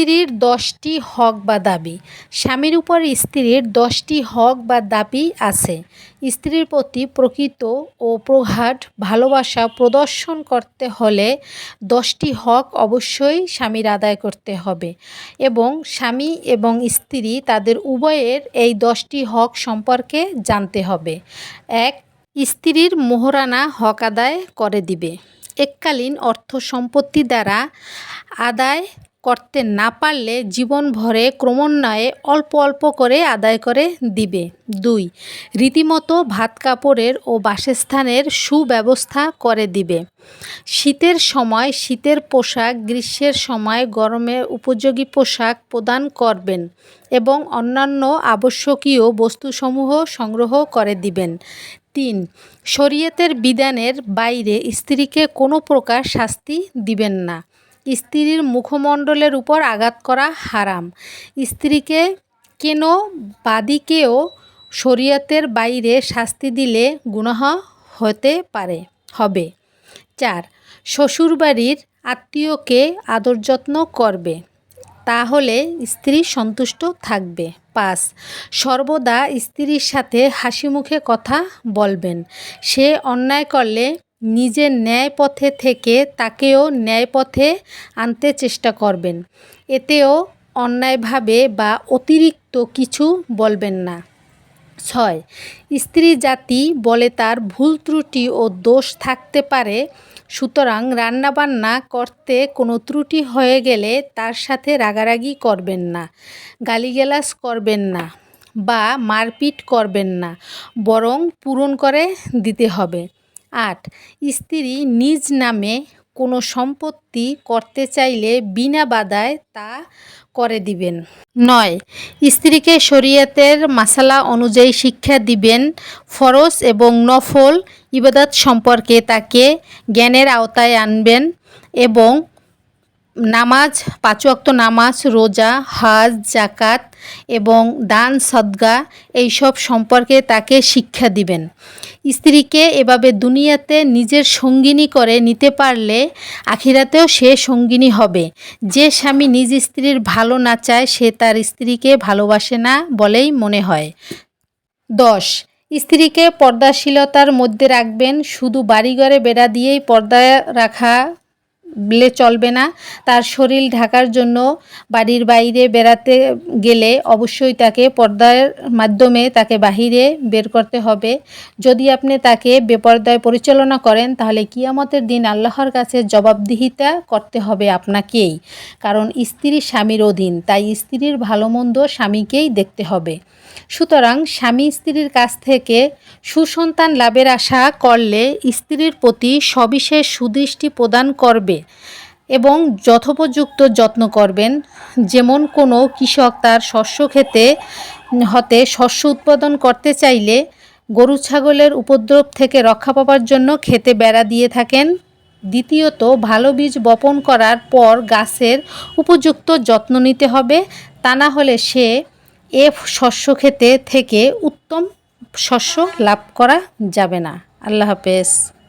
স্ত্রীর দশটি হক বা দাবি। স্বামীর উপর স্ত্রীর দশটি হক বা দাবি আছে। স্ত্রীর প্রতি প্রকৃত ও প্রগাঢ় ভালোবাসা প্রদর্শন করতে হলে দশটি হক অবশ্যই স্বামীর আদায় করতে হবে এবং স্বামী এবং স্ত্রী তাদের উভয়ের এই দশটি হক সম্পর্কে জানতে হবে। এক, স্ত্রীর মোহরানা হক আদায় করে দিবে। এককালীন অর্থ সম্পত্তি দ্বারা আদায় করতে না পারলে জীবনভরে ক্রমান্বয়ে অল্প অল্প করে আদায় করে দিবে। দুই, রীতিমতো ভাত কাপড়ের ও বাসস্থানের সুব্যবস্থা করে দিবে। শীতের সময় শীতের পোশাক, গ্রীষ্মের সময় গরমের উপযোগী পোশাক প্রদান করবেন এবং অন্যান্য আবশ্যকীয় বস্তুসমূহ সংগ্রহ করে দিবেন। তিন, শরীয়তের বিধানের বাইরে স্ত্রীকে কোনো প্রকার শাস্তি দিবেন না। স্ত্রীর মুখমণ্ডলের উপর আঘাত করা হারাম। স্ত্রীকে কেন বাদীকেও শরীয়তের বাইরে শাস্তি দিলে গুনাহ হতে পারে? হবে। চার, শ্বশুরবাড়ির আত্মীয়কে আদর যত্ন করবে, তাহলে স্ত্রী সন্তুষ্ট থাকবে। পাঁচ, সর্বদা স্ত্রীর সাথে হাসি মুখে কথা বলবেন। সে অন্যায় করলে নিজের ন্যায় পথে থেকে তাকেও ন্যায় পথে আনতে চেষ্টা করবেন। এতেও অন্যায়ভাবে বা অতিরিক্ত কিছু বলবেন না। ছয়, স্ত্রী জাতি বলে তার ভুল ত্রুটি ও দোষ থাকতে পারে, সুতরাং রান্নাবান্না করতে কোনো ত্রুটি হয়ে গেলে তার সাথে রাগারাগি করবেন না, গালিগালাজ করবেন না বা মারপিট করবেন না, বরং পূরণ করে দিতে হবে। আট। স্ত্রী নিজ নামে কোনো সম্পত্তি করতে চাইলে বিনা বাধায় তা করে দিবেন। নয়। স্ত্রীকে শরীয়তের মাসালা অনুযায়ী শিক্ষা দিবেন। ফরজ এবং নফল ইবাদত সম্পর্কে তাকে জ্ঞানের আওতায় আনবেন এবং নামাজ, পাঁচ ওয়াক্ত নামাজ, রোজা, হাজ জাকাত এবং দান, সদগা এইসব সম্পর্কে তাকে শিক্ষা দিবেন। স্ত্রীকে এভাবে দুনিয়াতে নিজের সঙ্গিনী করে নিতে পারলে আখিরাতেও সে সঙ্গিনী হবে। যে স্বামী নিজ স্ত্রীর ভালো না চায়, সে তার স্ত্রীকে ভালোবাসে না বলেই মনে হয়। দশ, স্ত্রীকে পর্দাশীলতার মধ্যে রাখবেন। শুধু বাড়িঘরে বেড়া দিয়েই পর্দা রাখা বলে চলবে না। তার শরীর ঢাকার জন্য বাড়ির বাইরে বেড়াতে গেলে অবশ্যই তাকে পর্দার মাধ্যমে তাকে বাহিরে বের করতে হবে। যদি আপনি তাকে বেপর্দায় পরিচালনা করেন, তাহলে কিয়ামতের দিন আল্লাহর কাছে জবাবদিহিতা করতে হবে আপনাকেই। কারণ স্ত্রী স্বামীর অধীন, তাই স্ত্রীর ভালো মন্দ স্বামীকেই দেখতে হবে। সুতরাং স্বামী স্ত্রীর কাছ থেকে সুসন্তান লাভের আশা করলে স্ত্রীর প্রতি সবিশেষ সুদৃষ্টি প্রদান করবে। এবং যথোপযুক্ত যত্ন করবেন। যেমন কোনো কৃষক তার শস্য খেতে, হতে শস্য উৎপাদন করতে চাইলে গরু ছাগলের উপদ্রব থেকে রক্ষা পাবার জন্য খেতে বেড়া দিয়ে থাকেন। দ্বিতীয়ত, ভালো বীজ বপন করার পর গাছের উপযুক্ত যত্ন নিতে হবে। তা না হলে সে এ শস্য খেতে থেকে উত্তম শস্য লাভ করা যাবে না। আল্লাহ হাফেজ।